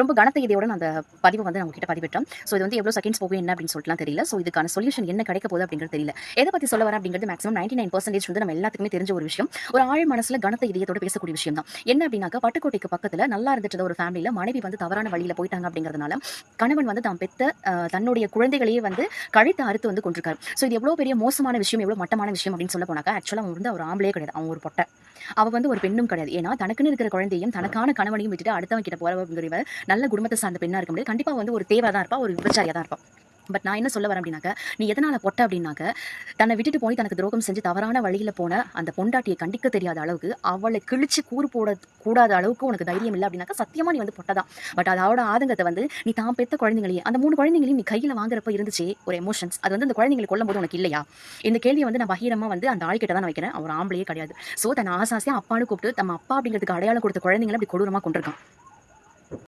ரொம்ப கனத்த இதையோட அந்த பதிவை வந்து நம்ம கிட்ட பதிவிட்டோம் ஸோ இது வந்து எவ்வளோ செகண்ட்ஸ் போகும் என்ன அப்படின்னு சொல்லிட்டுலாம் தெரியல. ஸோ இதுக்கான சொல்யூஷன் என்ன கிடைக்க போகுது அப்படிங்கிறது தெரியல. எதை பற்றி சொல்ல வரேன் அப்படிங்கிறது மேக்ஸிமம் நைன்டி நைன் பர்சன்டேஜ் வந்து நம்ம எல்லாத்துக்குமே தெரிஞ்ச ஒரு விஷயம். ஒரு ஆழ் மனசில் கனத்த இதயத்தோட பேசக்கூடிய விஷயம் தான். என்ன அப்படின்னாக்கா பட்டுக்கோட்டைக்கு பக்கத்தில் நல்லா இருந்துட்டு ஒரு ஃபேமிலியில் மனைவி வந்து தவறான வழியில் போயிட்டாங்க அப்படிங்கிறதுனால கணவன் வந்து தான் பெத்த தன்னுடைய குழந்தைகளையே வந்து கழித்து அறுத்து வந்து கொண்டிருக்காரு ஸோ இது எவ்வளோ பெரிய மோசமான விஷயம் எவ்வளோ மட்டமான விஷயம் அப்படின்னு சொல்ல போனாக்கா ஆக்சுவலாக அவன் வந்து அவர் ஆம்பளே கிடையாது. அவன் ஒரு பொட்டை. அவள் வந்து ஒரு பெண்ணும் கிடையாது. ஏன்னா தனக்குன்னு இருக்கிற குழந்தையும் தனக்கான கணவனையும் விட்டுட்டு அடுத்தவன் கிட்ட போறவங்கிறவ நல்ல குடும்பத்தை சார்ந்த பெண்ணாக இருக்க முடியாது. கண்டிப்பாக வந்து ஒரு தேவை தான் இருப்பா ஒரு விபச்சாரியாக தான் இருப்பா. பட் நான் என்ன சொல்ல வரேன் அப்படின்னாக்க நீ எதனால் பொட்ட அப்படின்னாக்க தன்னை விட்டுட்டு போய் தனக்கு துரோகம் செஞ்சு தவறான வழியில் போன அந்த பொண்டாட்டியை கண்டிக்க தெரியாத அளவுக்கு அவளை கிழிச்சு கூறு போட கூடாத அளவுக்கு உனக்கு தைரியம் இல்லை அப்படின்னாக்க சத்தியமாக நீ வந்து பொட்டதான். பட் அதோட ஆதங்கத்தை வந்து நீ தான் பெற்ற குழந்தைங்களையும் அந்த மூணு குழந்தைங்களையும் நீ கையில் வாங்குறப்ப இருந்துச்சு ஒரு எமோஷன்ஸ் அது வந்து அந்த குழந்தைங்களை கொல்லும் போது உனக்கு இல்லையா? இந்த கேள்வியை வந்து நான் பகிரமாக வந்து அந்த ஆள்கிட்ட தான் வைக்கிறேன். அவர் ஆம்பளையே கிடையாது. ஸோ தன் ஆசாசியாக அப்பான்னு கூப்பிட்டு தம் அப்பா அப்படிங்கிறதுக்கு அடையாளம் கொடுத்த குழந்தைங்களை அப்படி கொடூரமாக கொண்டிருக்கான்